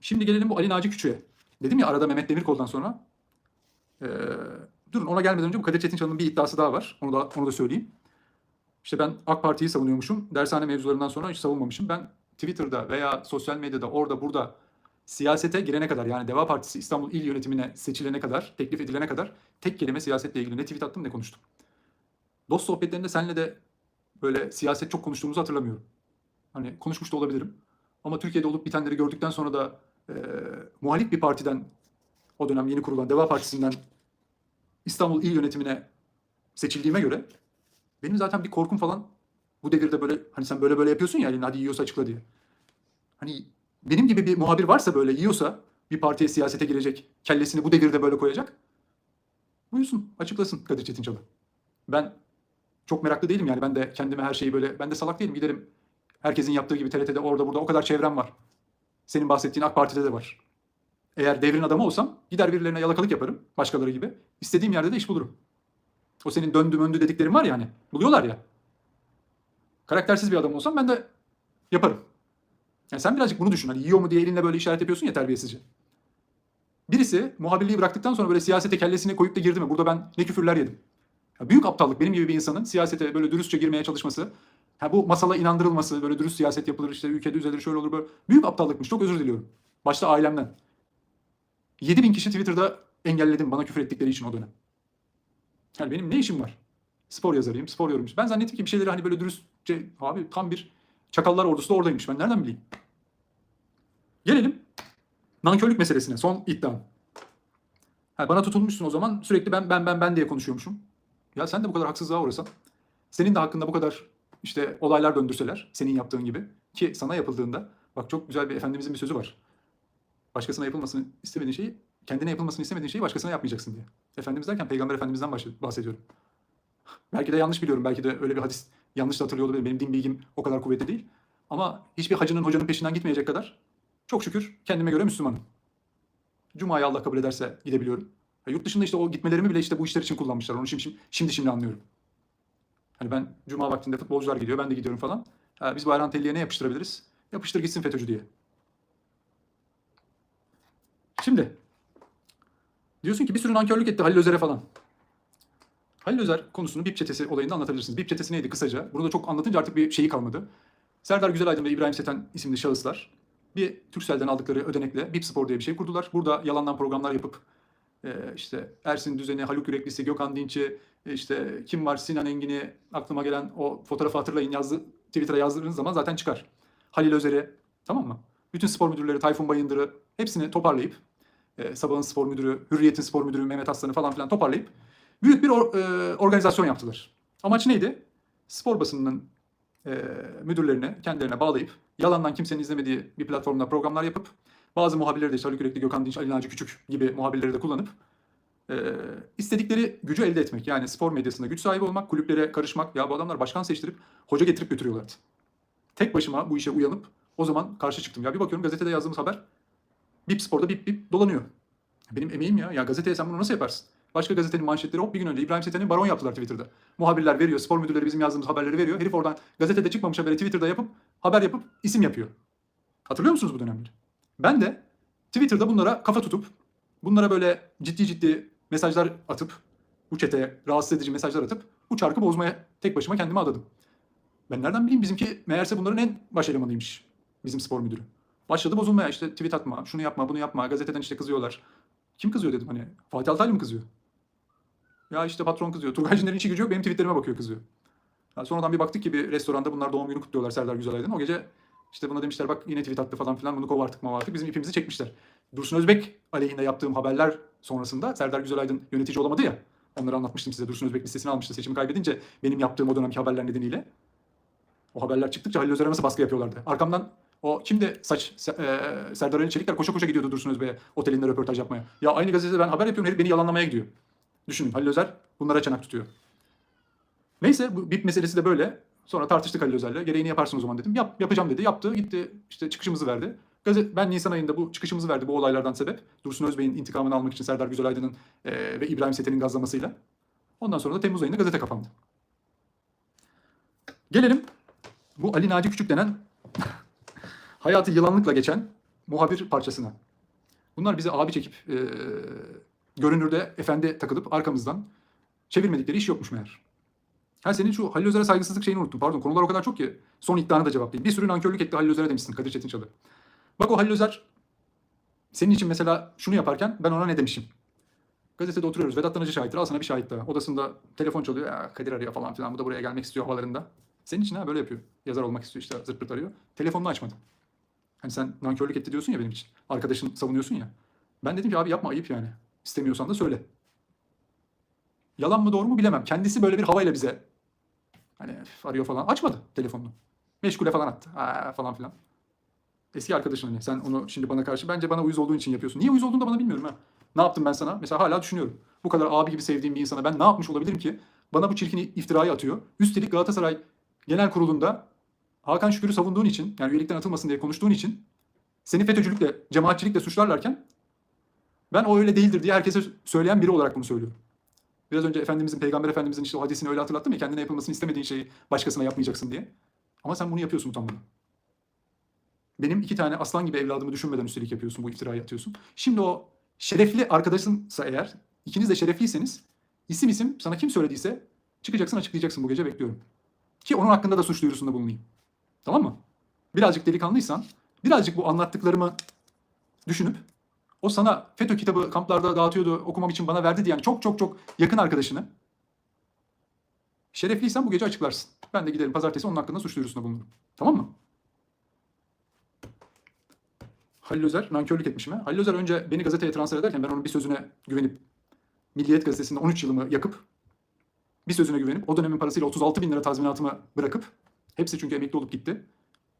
Şimdi gelelim bu Ali Naci Küçük'e. Dedim ya arada Mehmet Demirkol'dan sonra. Ee, durun ona gelmeden önce bu Kadir Çetinçalı'nın bir iddiası daha var. Onu da onu da söyleyeyim. İşte ben AK Parti'yi savunuyormuşum. Dershane mevzularından sonra hiç savunmamışım. Ben Twitter'da veya sosyal medyada orada burada siyasete girene kadar yani Deva Partisi İstanbul İl Yönetimine seçilene kadar, teklif edilene kadar tek kelime siyasetle ilgili ne tweet attım ne konuştum. Dost sohbetlerinde seninle de böyle siyaset çok konuştuğumuzu hatırlamıyorum. Hani konuşmuş da olabilirim. Ama Türkiye'de olup bitenleri gördükten sonra da e, muhalif bir partiden o dönem yeni kurulan Deva Partisi'nden İstanbul İl Yönetimine seçildiğime göre benim zaten bir korkum falan bu devirde böyle hani sen böyle böyle yapıyorsun ya elini hadi yiyorsa açıkla diye. Hani benim gibi bir muhabir varsa böyle yiyorsa bir partiye siyasete girecek kellesini bu devirde böyle koyacak. Buyursun açıklasın Kadir Çetinçalı. Ben çok meraklı değilim yani ben de kendime her şeyi böyle ben de salak değilim giderim. Herkesin yaptığı gibi TRT'de orada burada o kadar çevrem var. Senin bahsettiğin AK Parti'de de var. Eğer devrin adamı olsam gider birilerine yalakalık yaparım başkaları gibi. İstediğim yerde de iş bulurum. O senin döndü möndü dediklerin var ya hani. Buluyorlar ya. Karaktersiz bir adam olsam ben de yaparım. Yani sen birazcık bunu düşün. Hani yiyor mu diye elinle böyle işaret yapıyorsun ya terbiyesizce. Birisi muhabirliği bıraktıktan sonra böyle siyasete kellesini koyup da girdi mi? Burada ben ne küfürler yedim. Ya büyük aptallık benim gibi bir insanın siyasete böyle dürüstçe girmeye çalışması. Ha bu masala inandırılması, böyle dürüst siyaset yapılır işte ülke düzelir şöyle olur böyle. Büyük aptallıkmış. Çok özür diliyorum. Başta ailemden. 7000 kişi Twitter'da engelledim bana küfür ettikleri için o dönem. Yani benim ne işim var? Spor yazarıyım, spor yorumcuyum. Ben zannettim ki bir şeyleri hani böyle dürüstçe, abi tam bir çakallar ordusu da oradaymış. Ben nereden bileyim? Gelelim nankörlük meselesine, son iddiam. Ha, bana tutulmuşsun o zaman sürekli ben ben ben ben diye konuşuyormuşum. Ya sen de bu kadar haksızlığa uğrasan, senin de hakkında bu kadar işte olaylar döndürseler, senin yaptığın gibi ki sana yapıldığında, bak çok güzel bir efendimizin bir sözü var. Başkasına yapılmasını istemediğin şeyi, kendine yapılmasını istemediğin şeyi başkasına yapmayacaksın diye. Efendimiz derken Peygamber Efendimiz'den bahs- bahsediyorum. Belki de yanlış biliyorum. Belki de öyle bir hadis yanlış hatırlıyor olabilirim. Benim din bilgim o kadar kuvvetli değil. Ama hiçbir hacının hocanın peşinden gitmeyecek kadar çok şükür kendime göre Müslümanım. Cuma'yı Allah kabul ederse gidebiliyorum. Ha, yurt dışında işte o gitmelerimi bile işte bu işler için kullanmışlar. Onu şimdi, şimdi, şimdi anlıyorum. Hani ben Cuma vaktinde futbolcular gidiyor, ben de gidiyorum falan. Ha, biz Bayram Telli'ye ne yapıştırabiliriz? Yapıştır gitsin FETÖ'cü diye. Şimdi diyorsun ki bir sürü nankörlük etti Halil Özer'e falan. Halil Özer konusunu BIP çetesi olayında anlatabilirsiniz. BIP çetesi neydi kısaca? Bunu da çok anlatınca artık bir şeyi kalmadı. Serdar Güzelaydın ve İbrahim Seten isimli şahıslar bir Turkcell'den aldıkları ödenekle BIP Spor diye bir şey kurdular. Burada yalandan programlar yapıp e, işte Ersin Düzen'i, Haluk Yüreklisi, Gökhan Dinç'i, işte kim var Sinan Engin'i aklıma gelen o fotoğrafı hatırlayın yazdı, Twitter'a yazdığınız zaman zaten çıkar. Halil Özer'i tamam mı? Bütün spor müdürleri, Tayfun Bayındır'ı hepsini toparlayıp e, Sabah'ın spor müdürü, Hürriyet'in spor müdürü Mehmet Aslan'ı falan filan toparlayıp büyük bir or- e, organizasyon yaptılar. Amaç neydi? Spor basınının e, müdürlerini kendilerine bağlayıp yalandan kimsenin izlemediği bir platformda programlar yapıp bazı muhabirleri de işte Haluk Yürekli, Gökhan Dinç, Ali Naci Küçük gibi muhabirleri de kullanıp e, istedikleri gücü elde etmek. Yani spor medyasında güç sahibi olmak, kulüplere karışmak. Ya bu adamlar başkan seçtirip hoca getirip götürüyorlardı. Tek başıma bu işe uyanıp o zaman karşı çıktım. Ya bir bakıyorum gazetede yazdığımız haber Bip Spor'da bip bip dolanıyor. Benim emeğim ya. Ya gazeteye sen bunu nasıl yaparsın? Başka gazetenin manşetleri hop bir gün önce İbrahim Seten'i baron yaptılar Twitter'da. Muhabirler veriyor, spor müdürleri bizim yazdığımız haberleri veriyor. Herif oradan gazetede çıkmamış haberi Twitter'da yapıp haber yapıp isim yapıyor. Hatırlıyor musunuz bu dönemleri? Ben de Twitter'da bunlara kafa tutup bunlara böyle ciddi ciddi mesajlar atıp bu çeteye rahatsız edici mesajlar atıp bu çarkı bozmaya tek başıma kendimi adadım. Ben nereden bileyim bizimki meğerse bunların en baş elemanıymış bizim spor müdürü. Başladı bozulmaya işte tweet atma, şunu yapma, bunu yapma, gazeteden işte kızıyorlar. Kim kızıyor dedim hani. Fatih Altaylı mı kızıyor? Ya işte patron kızıyor. Turgay Cinler'in işi gücü yok benim tweetlerime bakıyor kızıyor. Ya sonradan bir baktık ki bir restoranda bunlar doğum günü kutluyorlar Serdar Güzelaydın. O gece işte buna demişler bak yine tweet attı falan filan bunu kov artık mava artık bizim ipimizi çekmişler. Dursun Özbek aleyhinde yaptığım haberler sonrasında Serdar Güzelaydın yönetici olamadı ya. Onları anlatmıştım size. Dursun Özbek listesini almıştı seçimi kaybedince benim yaptığım o dönemki haberler nedeniyle. O haberler çıktıkça Halil Özer'e nasıl baskı yapıyorlardı. Arkamdan o kimdi saç e, Serdar Ali Çelikler koşa koşa gidiyordu Dursun Özbek'e otelinde röportaj yapmaya. Ya aynı gazetede ben haber yapıyorum herif beni yalanlamaya gidiyor. Düşünün Halil Özer bunlara çanak tutuyor. Neyse bu BIP meselesi de böyle. Sonra tartıştık Halil Özer'le. Gereğini yaparsın o zaman dedim. Yap, yapacağım dedi. Yaptı. Gitti işte çıkışımızı verdi. Gazet, ben Nisan ayında bu çıkışımızı verdi bu olaylardan sebep. Dursun Özbey'in intikamını almak için Serdar Güzelaydın'ın e, ve İbrahim Seten'in gazlamasıyla. Ondan sonra da Temmuz ayında gazete kapandı. Gelelim bu Ali Naci Küçük denen hayatı yılanlıkla geçen muhabir parçasına. Bunlar bizi abi çekip e, görünürde efendi takılıp arkamızdan çevirmedikleri iş yokmuş meğer. Ha senin şu Halil Özer'e saygısızlık şeyini unuttum. Pardon konular o kadar çok ki son iddiana da cevap değil. Bir sürü nankörlük etti Halil Özer'e demişsin Kadir Çetinçalı. Bak o Halil Özer senin için mesela şunu yaparken ben ona ne demişim? Gazetede oturuyoruz. Vedat Danıcı şahittir. Al sana bir şahit daha. Odasında telefon çalıyor. Kadir arıyor falan filan. Bu da buraya gelmek istiyor havalarında. Senin için ha böyle yapıyor. Yazar olmak istiyor işte zırt pırt arıyor. Telefonunu açmadı. Hani sen nankörlük etti diyorsun ya benim için. Arkadaşın savunuyorsun ya. Ben dedim ki abi yapma ayıp yani. İstemiyorsan da söyle. Yalan mı doğru mu bilemem. Kendisi böyle bir havayla bize hani arıyor falan. Açmadı telefonunu. Meşgule falan attı. Aa, falan filan. Eski arkadaşın hani. Sen onu şimdi bana karşı bence bana uyuz olduğun için yapıyorsun. Niye uyuz olduğunu da bana bilmiyorum ha. Ne yaptım ben sana? Mesela hala düşünüyorum. Bu kadar abi gibi sevdiğim bir insana ben ne yapmış olabilirim ki? Bana bu çirkin iftirayı atıyor. Üstelik Galatasaray Genel Kurulu'nda Hakan Şükür'ü savunduğun için, yani üyelikten atılmasın diye konuştuğun için seni FETÖ'cülükle, cemaatçilikle suçlarlarken ben o öyle değildir diye herkese söyleyen biri olarak bunu söylüyorum. Biraz önce Efendimizin, Peygamber Efendimizin işte o hadisini öyle hatırlattım ya kendine yapılmasını istemediğin şeyi başkasına yapmayacaksın diye. Ama sen bunu yapıyorsun utanmadan. Benim iki tane aslan gibi evladımı düşünmeden üstelik yapıyorsun, bu iftirayı atıyorsun. Şimdi o şerefli arkadaşınsa eğer, ikiniz de şerefliyseniz, isim isim sana kim söylediyse çıkacaksın açıklayacaksın bu gece bekliyorum. Ki onun hakkında da suç duyurusunda bulunayım. Tamam mı? Birazcık delikanlıysan, birazcık bu anlattıklarımı düşünüp o sana FETÖ kitabı kamplarda dağıtıyordu, okumam için bana verdi diyen çok çok çok yakın arkadaşını şerefliysen bu gece açıklarsın. Ben de giderim pazartesi onun hakkında suç duyurusunda bulunurum. Tamam mı? Halil Özer nankörlük etmişim ha. Halil Özer önce beni gazeteye transfer ederken ben onun bir sözüne güvenip Milliyet Gazetesi'nde 13 yılımı yakıp bir sözüne güvenip o dönemin parasıyla 36 bin lira tazminatımı bırakıp hepsi çünkü emekli olup gitti.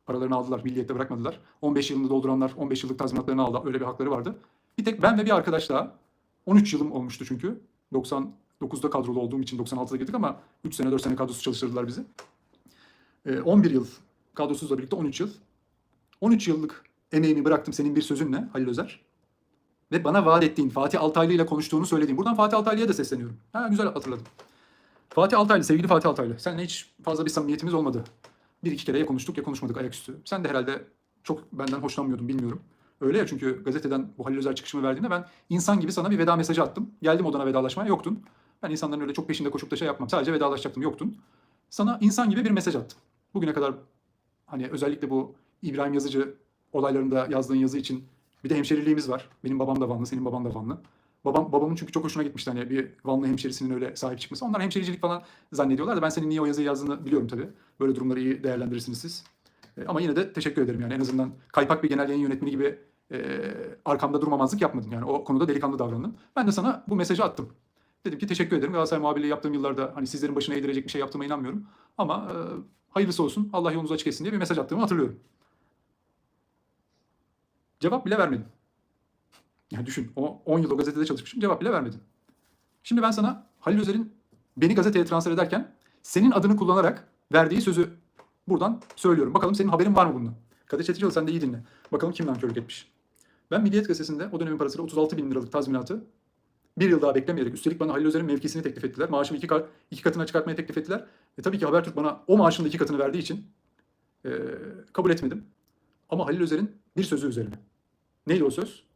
Paralarını aldılar, milliyette bırakmadılar. 15 yılında dolduranlar 15 yıllık tazminatlarını aldı. Öyle bir hakları vardı. Bir tek ben ve bir arkadaş daha 13 yılım olmuştu çünkü. 99'da kadrolu olduğum için 96'da girdik ama 3 sene 4 sene kadrosuz çalıştırdılar bizi. Ee, 11 yıl kadrosuzla birlikte 13 yıl. 13 yıllık emeğimi bıraktım senin bir sözünle Halil Özer. Ve bana vaat ettiğin Fatih Altaylı ile konuştuğunu söylediğin. Buradan Fatih Altaylı'ya da sesleniyorum. Ha güzel hatırladım. Fatih Altaylı, sevgili Fatih Altaylı. Seninle hiç fazla bir samimiyetimiz olmadı. Bir iki kere ya konuştuk ya konuşmadık ayaküstü. Sen de herhalde çok benden hoşlanmıyordun bilmiyorum. Öyle ya çünkü gazeteden bu Halil Özer çıkışımı verdiğinde ben insan gibi sana bir veda mesajı attım. Geldim odana vedalaşmaya yoktun. Ben insanların öyle çok peşinde koşup da şey yapmam. Sadece vedalaşacaktım yoktun. Sana insan gibi bir mesaj attım. Bugüne kadar hani özellikle bu İbrahim Yazıcı olaylarında yazdığın yazı için bir de hemşeriliğimiz var. Benim babam da Vanlı, senin baban da Vanlı. Babam, babamın çünkü çok hoşuna gitmişti hani bir Vanlı hemşerisinin öyle sahip çıkması. Onlar hemşericilik falan zannediyorlar da ben senin niye o yazıyı yazdığını biliyorum tabii. Böyle durumları iyi değerlendirirsiniz siz. E, ama yine de teşekkür ederim yani en azından kaypak bir genel yayın yönetmeni gibi e, arkamda durmamazlık yapmadın. Yani o konuda delikanlı davrandın. Ben de sana bu mesajı attım. Dedim ki teşekkür ederim. Galatasaray muhabirliği yaptığım yıllarda hani sizlerin başına eğdirecek bir şey yaptığıma inanmıyorum. Ama e, hayırlısı olsun Allah yolunuzu açık etsin diye bir mesaj attığımı hatırlıyorum. Cevap bile vermedin. Yani düşün, o 10 yıl o gazetede çalışmışım, cevap bile vermedin. Şimdi ben sana Halil Özer'in beni gazeteye transfer ederken senin adını kullanarak verdiği sözü buradan söylüyorum. Bakalım senin haberin var mı bundan? Kadir Çetinçoğlu sen de iyi dinle. Bakalım kim nankörlük etmiş. Ben Milliyet Gazetesi'nde o dönemin parasıyla 36 bin liralık tazminatı bir yıl daha beklemeyerek, üstelik bana Halil Özer'in mevkisini teklif ettiler. Maaşımı iki, ka- iki katına çıkartmayı teklif ettiler. E tabii ki Habertürk bana o maaşın da iki katını verdiği için e, kabul etmedim. Ama Halil Özer'in bir sözü üzerine. Neydi o söz?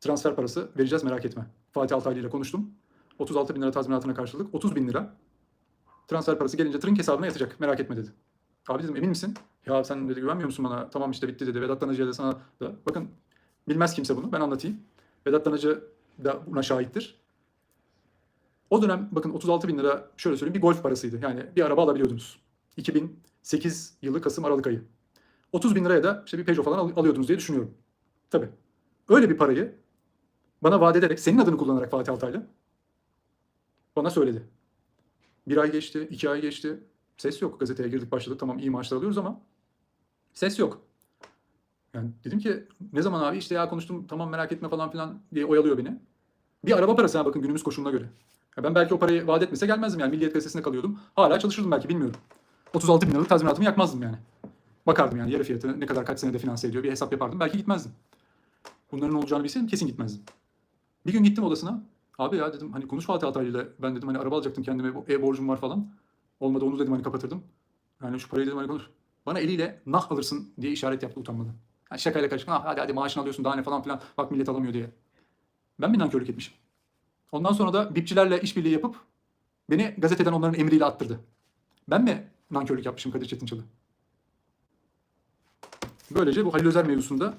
Transfer parası vereceğiz merak etme. Fatih Altaylı ile konuştum. 36 bin lira tazminatına karşılık 30 bin lira transfer parası gelince trink hesabına yatacak merak etme dedi. Abi dedim emin misin? Ya sen dedi güvenmiyor musun bana? Tamam işte bitti dedi. Vedat Danıcı'ya da sana da. Bakın bilmez kimse bunu ben anlatayım. Vedat Danıcı da buna şahittir. O dönem bakın 36 bin lira şöyle söyleyeyim bir golf parasıydı. Yani bir araba alabiliyordunuz. 2008 yılı Kasım Aralık ayı. 30 bin liraya da işte bir Peugeot falan al- alıyordunuz diye düşünüyorum. Tabii. Öyle bir parayı bana vaat ederek senin adını kullanarak Fatih Altaylı bana söyledi. Bir ay geçti, iki ay geçti. Ses yok. Gazeteye girdik başladık. Tamam iyi maaşlar alıyoruz ama ses yok. Yani dedim ki ne zaman abi işte ya konuştum tamam merak etme falan filan diye oyalıyor beni. Bir araba parası ha bakın günümüz koşuluna göre. Ya ben belki o parayı vaat etmese gelmezdim yani. Milliyet Gazetesi'nde kalıyordum. Hala çalışırdım belki bilmiyorum. 36 bin liralık tazminatımı yakmazdım yani. Bakardım yani yarı fiyatı ne kadar kaç senede finanse ediyor bir hesap yapardım. Belki gitmezdim. Bunların olacağını bilseydim kesin gitmezdim. Bir gün gittim odasına. Abi ya dedim hani konuş Fatih Altaylı ile. Ben dedim hani araba alacaktım kendime e-borcum var falan. Olmadı onu dedim hani kapatırdım. Yani şu parayı dedim hani konuş. Bana eliyle nah alırsın diye işaret yaptı utanmadan. Yani şakayla karışık. "Ah, hadi hadi maaşını alıyorsun daha ne falan filan. Bak millet alamıyor diye. Ben mi nankörlük etmişim? Ondan sonra da bipçilerle işbirliği yapıp beni gazeteden onların emriyle attırdı. Ben mi nankörlük yapmışım Kadir Çetinçalı? Böylece bu Halil Özer mevzusunda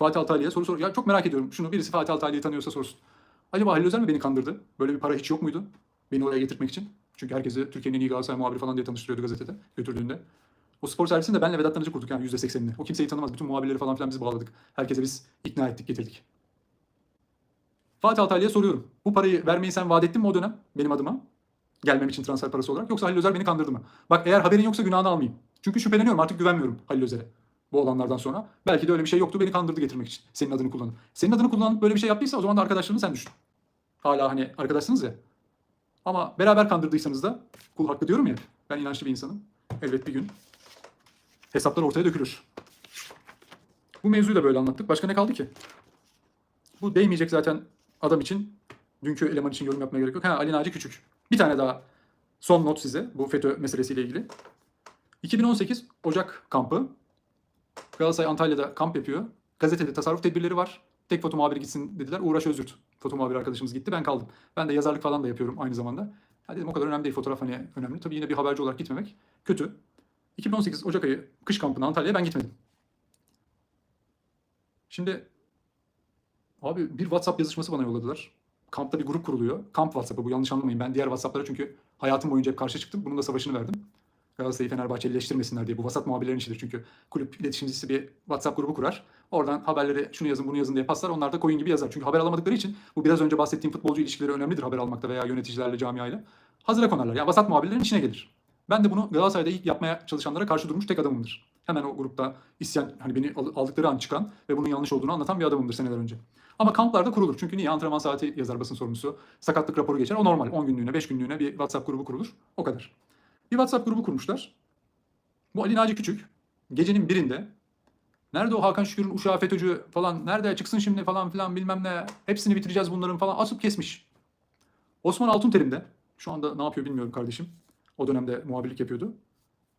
Fatih Altaylı'ya soru sor. Ya çok merak ediyorum. Şunu birisi Fatih Altaylı'yı tanıyorsa sorsun. Acaba Halil Özer mi beni kandırdı? Böyle bir para hiç yok muydu? Beni oraya getirtmek için. Çünkü herkesi Türkiye'nin en iyi Galatasaray muhabiri falan diye tanıştırıyordu gazetede götürdüğünde. O spor servisini de benle Vedat Tanıcı kurduk yani %80'ini. O kimseyi tanımaz. Bütün muhabirleri falan filan biz bağladık. Herkese biz ikna ettik, getirdik. Fatih Altaylı'ya soruyorum. Bu parayı vermeyi sen vaat ettin mi o dönem benim adıma? Gelmem için transfer parası olarak. Yoksa Halil Özer beni kandırdı mı? Bak eğer haberin yoksa günahını almayayım. Çünkü şüpheleniyorum artık güvenmiyorum Halil Özer'e. Bu olanlardan sonra. Belki de öyle bir şey yoktu beni kandırdı getirmek için. Senin adını kullanıp. Senin adını kullanıp böyle bir şey yaptıysa o zaman da arkadaşlarını sen düşün. Hala hani arkadaşsınız ya. Ama beraber kandırdıysanız da kul hakkı diyorum ya. Ben inançlı bir insanım. Elbet bir gün hesaplar ortaya dökülür. Bu mevzuyu da böyle anlattık. Başka ne kaldı ki? Bu değmeyecek zaten adam için. Dünkü eleman için yorum yapmaya gerek yok. Ha Ali Naci Küçük. Bir tane daha son not size bu FETÖ meselesiyle ilgili. 2018 Ocak kampı. Galatasaray Antalya'da kamp yapıyor. Gazetede tasarruf tedbirleri var. Tek foto muhabiri gitsin dediler. Uğraş Özürt. Foto muhabiri arkadaşımız gitti. Ben kaldım. Ben de yazarlık falan da yapıyorum aynı zamanda. Ha dedim o kadar önemli değil. Fotoğraf hani önemli. Tabii yine bir haberci olarak gitmemek kötü. 2018 Ocak ayı kış kampına Antalya'ya ben gitmedim. Şimdi abi bir WhatsApp yazışması bana yolladılar. Kampta bir grup kuruluyor. Kamp WhatsApp'ı bu yanlış anlamayın. Ben diğer WhatsApp'lara çünkü hayatım boyunca hep karşı çıktım. Bunun da savaşını verdim. Galatasaray'ı Fenerbahçelileştirmesinler diye. Bu vasat muhabirlerin işidir çünkü. Kulüp iletişimcisi bir WhatsApp grubu kurar. Oradan haberleri şunu yazın bunu yazın diye paslar. Onlar da koyun gibi yazar. Çünkü haber alamadıkları için bu biraz önce bahsettiğim futbolcu ilişkileri önemlidir haber almakta veya yöneticilerle, camiayla. Hazıra konarlar. Yani vasat muhabirlerin işine gelir. Ben de bunu Galatasaray'da ilk yapmaya çalışanlara karşı durmuş tek adamımdır. Hemen o grupta isyan, hani beni al- aldıkları an çıkan ve bunun yanlış olduğunu anlatan bir adamımdır seneler önce. Ama kamplarda kurulur. Çünkü niye? Antrenman saati yazar basın sorumlusu. Sakatlık raporu geçer. O normal. 10 günlüğüne, 5 günlüğüne bir WhatsApp grubu kurulur. O kadar. Bir WhatsApp grubu kurmuşlar. Bu Ali Naci Küçük gecenin birinde nerede o Hakan Şükür'ün uşağı FETÖ'cü falan nerede çıksın şimdi falan filan bilmem ne hepsini bitireceğiz bunların falan asıp kesmiş. Osman Altunterim de şu anda ne yapıyor bilmiyorum kardeşim. O dönemde muhabirlik yapıyordu.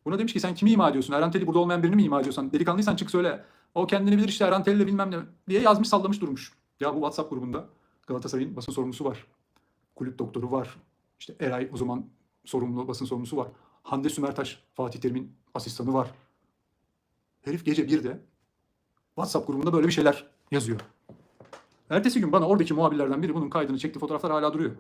Buna demiş ki sen kimi ima ediyorsun? Erhan Teli burada olmayan birini mi ima ediyorsan? Delikanlıysan çık söyle. O kendini bilir işte Erhan Teli'yle bilmem ne diye yazmış sallamış durmuş. Ya bu WhatsApp grubunda Galatasaray'ın basın sorumlusu var. Kulüp doktoru var. İşte Eray o zaman sorumlu basın sorumlusu var. Hande Sümertaş, Fatih Terim'in asistanı var. Herif gece 1'de WhatsApp grubunda böyle bir şeyler yazıyor. Ertesi gün bana oradaki muhabirlerden biri bunun kaydını çekti. Fotoğraflar hala duruyor.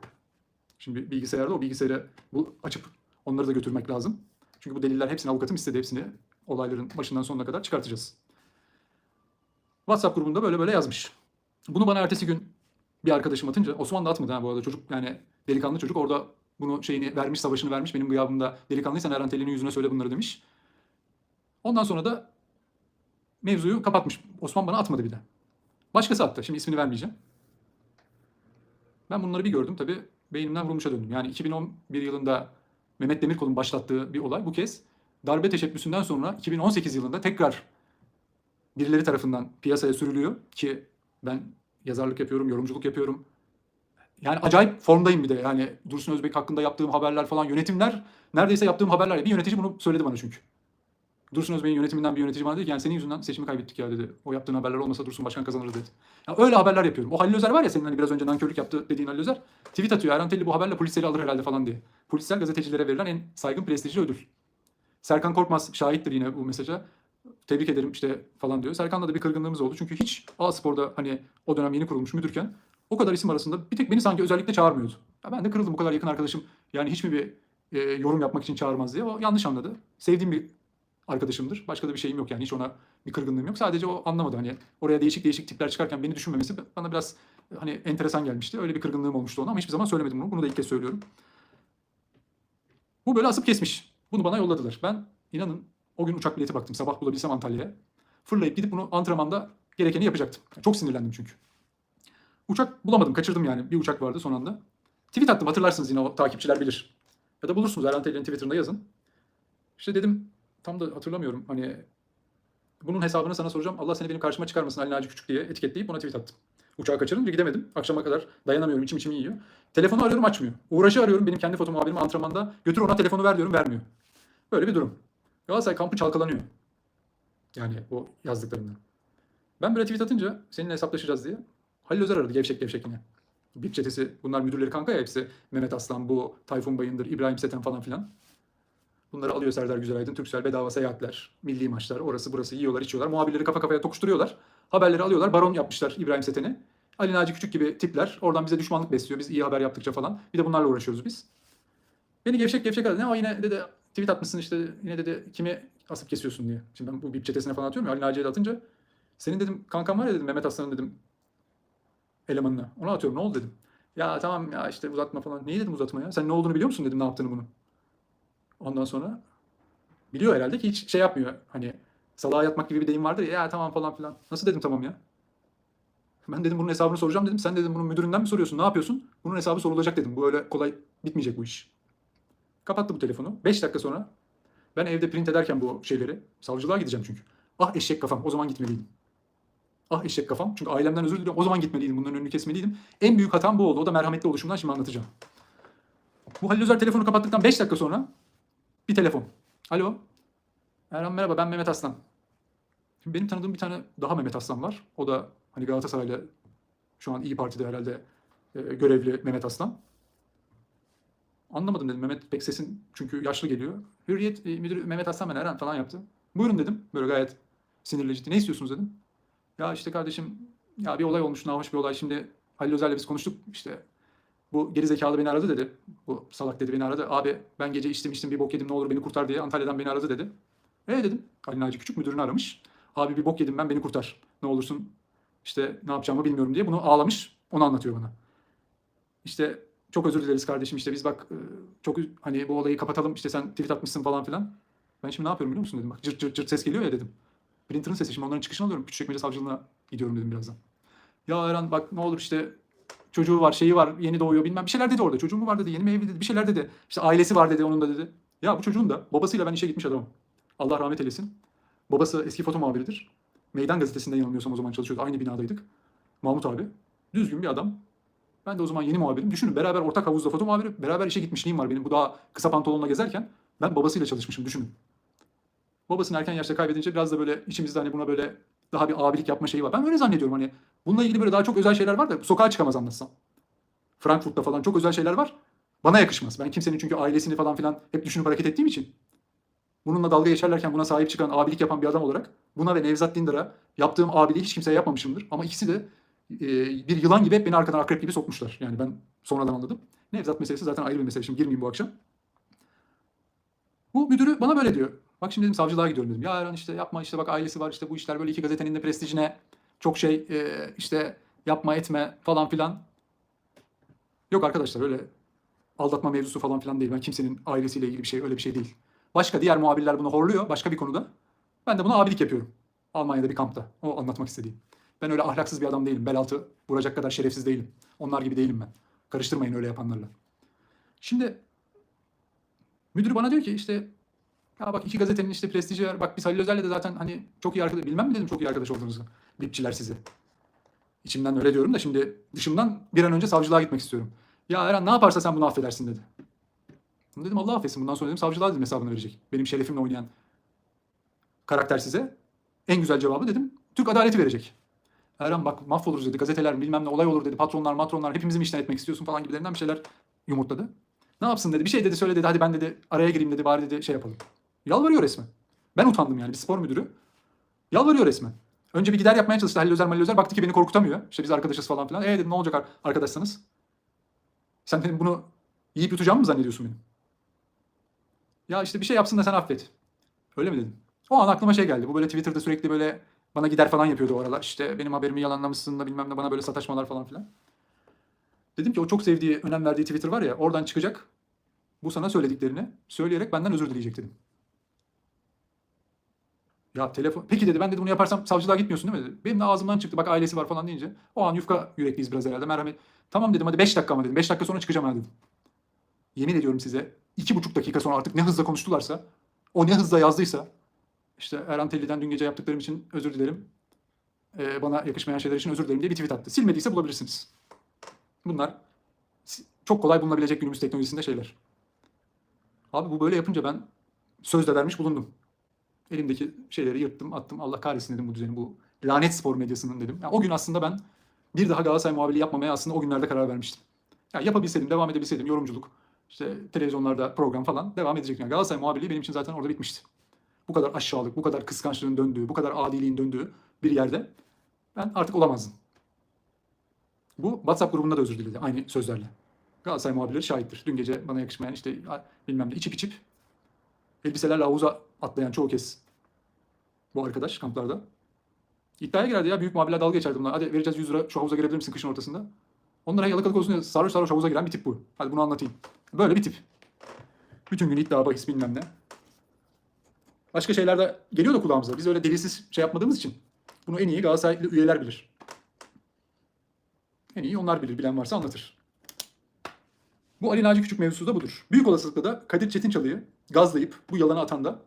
Şimdi bilgisayarda o bilgisayarı bu açıp onları da götürmek lazım. Çünkü bu deliller hepsini avukatım istedi. Hepsini olayların başından sonuna kadar çıkartacağız. WhatsApp grubunda böyle böyle yazmış. Bunu bana ertesi gün bir arkadaşım atınca Osman da atmadı ha bu arada çocuk yani delikanlı çocuk orada bunu şeyini vermiş savaşını vermiş benim gıyabımda delikanlıysan Erhan Teli'nin yüzüne söyle bunları demiş. Ondan sonra da mevzuyu kapatmış. Osman bana atmadı bir de. Başkası attı. Şimdi ismini vermeyeceğim. Ben bunları bir gördüm tabii beynimden vurulmuşa döndüm. Yani 2011 yılında Mehmet Demirkol'un başlattığı bir olay bu kez darbe teşebbüsünden sonra 2018 yılında tekrar birileri tarafından piyasaya sürülüyor ki ben yazarlık yapıyorum, yorumculuk yapıyorum. Yani acayip formdayım bir de. Yani Dursun Özbek hakkında yaptığım haberler falan yönetimler neredeyse yaptığım haberler. Bir yönetici bunu söyledi bana çünkü. Dursun Özbek'in yönetiminden bir yönetici bana dedi ki yani senin yüzünden seçimi kaybettik ya dedi. O yaptığın haberler olmasa Dursun Başkan kazanırdı dedi. Ya öyle haberler yapıyorum. O Halil Özer var ya senin hani biraz önce nankörlük yaptı dediğin Halil Özer. Tweet atıyor. Erhan Telli bu haberle polisleri alır herhalde falan diye. Polisler gazetecilere verilen en saygın prestijli ödül. Serkan Korkmaz şahittir yine bu mesaja. Tebrik ederim işte falan diyor. Serkan'la da bir kırgınlığımız oldu. Çünkü hiç A Spor'da hani o dönem yeni kurulmuş müdürken o kadar isim arasında bir tek beni sanki özellikle çağırmıyordu. Ya ben de kırıldım bu kadar yakın arkadaşım. Yani hiç mi bir e, yorum yapmak için çağırmaz diye. O yanlış anladı. Sevdiğim bir arkadaşımdır. Başka da bir şeyim yok yani. Hiç ona bir kırgınlığım yok. Sadece o anlamadı. Hani oraya değişik değişik tipler çıkarken beni düşünmemesi bana biraz hani enteresan gelmişti. Öyle bir kırgınlığım olmuştu ona ama hiçbir zaman söylemedim bunu. Bunu da ilk kez söylüyorum. Bu böyle asıp kesmiş. Bunu bana yolladılar. Ben inanın o gün uçak bileti baktım. Sabah bulabilsem Antalya'ya. Fırlayıp gidip bunu antrenmanda gerekeni yapacaktım. Çok sinirlendim çünkü. Uçak bulamadım. Kaçırdım yani. Bir uçak vardı son anda. Tweet attım. Hatırlarsınız yine o takipçiler bilir. Ya da bulursunuz. Erhan Telli'nin Twitter'ında yazın. İşte dedim tam da hatırlamıyorum. Hani bunun hesabını sana soracağım. Allah seni benim karşıma çıkarmasın Ali Naci Küçük diye etiketleyip ona tweet attım. Uçağı kaçırınca gidemedim. Akşama kadar dayanamıyorum. içim içimi yiyor. Telefonu arıyorum açmıyor. Uğraşı arıyorum. Benim kendi foto muhabirim antrenmanda. Götür ona telefonu ver diyorum. Vermiyor. Böyle bir durum. Galatasaray kampı çalkalanıyor. Yani o yazdıklarından. Ben böyle tweet atınca seninle hesaplaşacağız diye Halil Özer aradı gevşek gevşek yine. BIP çetesi bunlar müdürleri kanka ya hepsi. Mehmet Aslan, bu Tayfun Bayındır, İbrahim Seten falan filan. Bunları alıyor Serdar Güzelaydın, Türksel bedava seyahatler, milli maçlar, orası burası yiyorlar içiyorlar. Muhabirleri kafa kafaya tokuşturuyorlar. Haberleri alıyorlar. Baron yapmışlar İbrahim Seten'i. Ali Naci Küçük gibi tipler. Oradan bize düşmanlık besliyor. Biz iyi haber yaptıkça falan. Bir de bunlarla uğraşıyoruz biz. Beni gevşek gevşek aradı. Ne o yine dedi tweet atmışsın işte yine dedi kimi asıp kesiyorsun diye. Şimdi ben bu BIP çetesine falan atıyorum ya Ali Naci'ye de atınca. Senin dedim kankam var ya dedim Mehmet Aslan'ın dedim elemanına. Ona atıyorum ne oldu dedim. Ya tamam ya işte uzatma falan. Neyi dedim uzatma ya? Sen ne olduğunu biliyor musun dedim ne yaptığını bunu. Ondan sonra biliyor herhalde ki hiç şey yapmıyor. Hani salağa yatmak gibi bir deyim vardır ya, ya tamam falan filan. Nasıl dedim tamam ya? Ben dedim bunun hesabını soracağım dedim. Sen dedim bunun müdüründen mi soruyorsun? Ne yapıyorsun? Bunun hesabı sorulacak dedim. Bu öyle kolay bitmeyecek bu iş. Kapattı bu telefonu. 5 dakika sonra ben evde print ederken bu şeyleri savcılığa gideceğim çünkü. Ah eşek kafam. O zaman gitmeliydim. Ah eşek kafam. Çünkü ailemden özür diliyorum. O zaman gitmeliydim. Bunların önünü kesmeliydim. En büyük hatam bu oldu. O da merhametli oluşumdan şimdi anlatacağım. Bu Halil Özer telefonu kapattıktan 5 dakika sonra bir telefon. Alo. Erhan merhaba ben Mehmet Aslan. Şimdi benim tanıdığım bir tane daha Mehmet Aslan var. O da hani Galatasaray'la şu an İyi Parti'de herhalde e, görevli Mehmet Aslan. Anlamadım dedim. Mehmet pek sesin çünkü yaşlı geliyor. Hürriyet e, müdürü Mehmet Aslan ben Eren falan yaptı. Buyurun dedim. Böyle gayet sinirli ciddi. Ne istiyorsunuz dedim. Ya işte kardeşim ya bir olay olmuş nahoş bir olay. Şimdi Halil Özer'le biz konuştuk. İşte bu geri zekalı beni aradı dedi. Bu salak dedi beni aradı. Abi ben gece içtim içtim bir bok yedim ne olur beni kurtar diye Antalya'dan beni aradı dedi. E dedim. Ali Naci Küçük müdürünü aramış. Abi bir bok yedim ben beni kurtar. Ne olursun işte ne yapacağımı bilmiyorum diye bunu ağlamış. Onu anlatıyor bana. İşte çok özür dileriz kardeşim işte biz bak e, çok hani bu olayı kapatalım işte sen tweet atmışsın falan filan. Ben şimdi ne yapıyorum biliyor musun dedim bak cırt cırt cırt ses geliyor ya dedim. Printer'ın sesi şimdi onların çıkışını alıyorum. Küçükçekmece savcılığına gidiyorum dedim birazdan. Ya Eren bak ne olur işte çocuğu var şeyi var yeni doğuyor bilmem bir şeyler dedi orada. Çocuğu mu var dedi yeni mi evli dedi bir şeyler dedi. İşte ailesi var dedi onun da dedi. Ya bu çocuğun da babasıyla ben işe gitmiş adamım. Allah rahmet eylesin. Babası eski foto muhabiridir. Meydan gazetesinde yanılmıyorsam o zaman çalışıyordu. Aynı binadaydık. Mahmut abi. Düzgün bir adam. Ben de o zaman yeni muhabirim. Düşünün beraber ortak havuzda foto muhabiri. Beraber işe gitmişliğim var benim. Bu daha kısa pantolonla gezerken ben babasıyla çalışmışım düşünün. Babasını erken yaşta kaybedince biraz da böyle içimizde hani buna böyle daha bir abilik yapma şeyi var. Ben öyle zannediyorum hani bununla ilgili böyle daha çok özel şeyler var da sokağa çıkamaz anlatsam. Frankfurt'ta falan çok özel şeyler var. Bana yakışmaz. Ben kimsenin çünkü ailesini falan filan hep düşünüp hareket ettiğim için. Bununla dalga geçerlerken buna sahip çıkan, abilik yapan bir adam olarak buna ve Nevzat Dindar'a yaptığım abiliği hiç kimseye yapmamışımdır. Ama ikisi de e, bir yılan gibi hep beni arkadan akrep gibi sokmuşlar. Yani ben sonradan anladım. Nevzat meselesi zaten ayrı bir mesele. Şimdi girmeyeyim bu akşam. Bu müdürü bana böyle diyor. Bak şimdi dedim savcılığa gidiyorum dedim. Ya Erhan işte yapma işte bak ailesi var işte bu işler böyle iki gazetenin de prestijine çok şey e, işte yapma etme falan filan. Yok arkadaşlar öyle aldatma mevzusu falan filan değil. Ben kimsenin ailesiyle ilgili bir şey öyle bir şey değil. Başka diğer muhabirler bunu horluyor başka bir konuda. Ben de buna abilik yapıyorum. Almanya'da bir kampta. O anlatmak istediğim. Ben öyle ahlaksız bir adam değilim. Bel altı vuracak kadar şerefsiz değilim. Onlar gibi değilim ben. Karıştırmayın öyle yapanlarla. Şimdi müdür bana diyor ki işte ya bak iki gazetenin işte prestiji var. Bak biz Halil Özer'le de zaten hani çok iyi arkadaş. Bilmem mi dedim çok iyi arkadaş olduğunuzu. Bipçiler sizi. İçimden öyle diyorum da şimdi dışımdan bir an önce savcılığa gitmek istiyorum. Ya Eren ne yaparsa sen bunu affedersin dedi. Dedim Allah affetsin bundan sonra dedim savcılığa dedim hesabını verecek. Benim şerefimle oynayan karakter size. En güzel cevabı dedim Türk adaleti verecek. Eren bak mahvoluruz dedi gazeteler bilmem ne olay olur dedi patronlar matronlar hepimizi mi işten etmek istiyorsun falan gibilerinden bir şeyler yumurtladı. Ne yapsın dedi bir şey dedi söyle dedi hadi ben dedi araya gireyim dedi bari dedi şey yapalım. Yalvarıyor resmen. Ben utandım yani bir spor müdürü. Yalvarıyor resmen. Önce bir gider yapmaya çalıştı Halil Özer Halil Özer baktı ki beni korkutamıyor. İşte biz arkadaşız falan filan. E dedim ne olacak ar- arkadaşsanız? Sen dedim bunu yiyip yutacağımı mı zannediyorsun benim? Ya işte bir şey yapsın da sen affet. Öyle mi dedim? O an aklıma şey geldi. Bu böyle Twitter'da sürekli böyle bana gider falan yapıyordu o aralar. İşte benim haberimi yalanlamışsın da bilmem ne bana böyle sataşmalar falan filan. Dedim ki o çok sevdiği, önem verdiği Twitter var ya oradan çıkacak. Bu sana söylediklerini söyleyerek benden özür dileyecek dedim. Ya telefon... Peki dedi ben dedi bunu yaparsam savcılığa gitmiyorsun değil mi dedi. Benim de ağzımdan çıktı bak ailesi var falan deyince. O an yufka yürekliyiz biraz herhalde merhamet. Tamam dedim hadi 5 dakika ama dedim. 5 dakika sonra çıkacağım ha dedim. Yemin ediyorum size iki buçuk dakika sonra artık ne hızla konuştularsa o ne hızla yazdıysa işte Erhan Telli'den dün gece yaptıklarım için özür dilerim. Ee, bana yakışmayan şeyler için özür dilerim diye bir tweet attı. Silmediyse bulabilirsiniz. Bunlar çok kolay bulunabilecek günümüz teknolojisinde şeyler. Abi bu böyle yapınca ben söz de vermiş bulundum. Elimdeki şeyleri yırttım, attım. Allah kahretsin dedim bu düzeni, bu lanet spor medyasının dedim. Yani o gün aslında ben bir daha Galatasaray muhabirliği yapmamaya aslında o günlerde karar vermiştim. Yani yapabilseydim, devam edebilseydim yorumculuk, işte televizyonlarda program falan devam edecektim. Yani Galatasaray muhabirliği benim için zaten orada bitmişti. Bu kadar aşağılık, bu kadar kıskançlığın döndüğü, bu kadar adiliğin döndüğü bir yerde ben artık olamazdım. Bu WhatsApp grubunda da özür diledi aynı sözlerle. Galatasaray muhabirleri şahittir. Dün gece bana yakışmayan işte bilmem ne içip içip elbiselerle havuza atlayan çoğu kez bu arkadaş kamplarda. İddiaya girerdi ya büyük muhabirler dalga geçerdi bunlar. Hadi vereceğiz 100 lira şu havuza girebilir misin kışın ortasında? Onlara yalakalık olsun diye sarhoş sarhoş havuza giren bir tip bu. Hadi bunu anlatayım. Böyle bir tip. Bütün gün iddia bahis bilmem ne. Başka şeyler de geliyor da kulağımıza. Biz öyle delisiz şey yapmadığımız için. Bunu en iyi Galatasaraylı üyeler bilir. En iyi onlar bilir. Bilen varsa anlatır. Bu Ali Naci Küçük mevzusu da budur. Büyük olasılıkla da Kadir Çetinçalı'yı gazlayıp bu yalanı atan da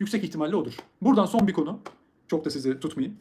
yüksek ihtimalle odur. Buradan son bir konu. Çok da sizi tutmayayım.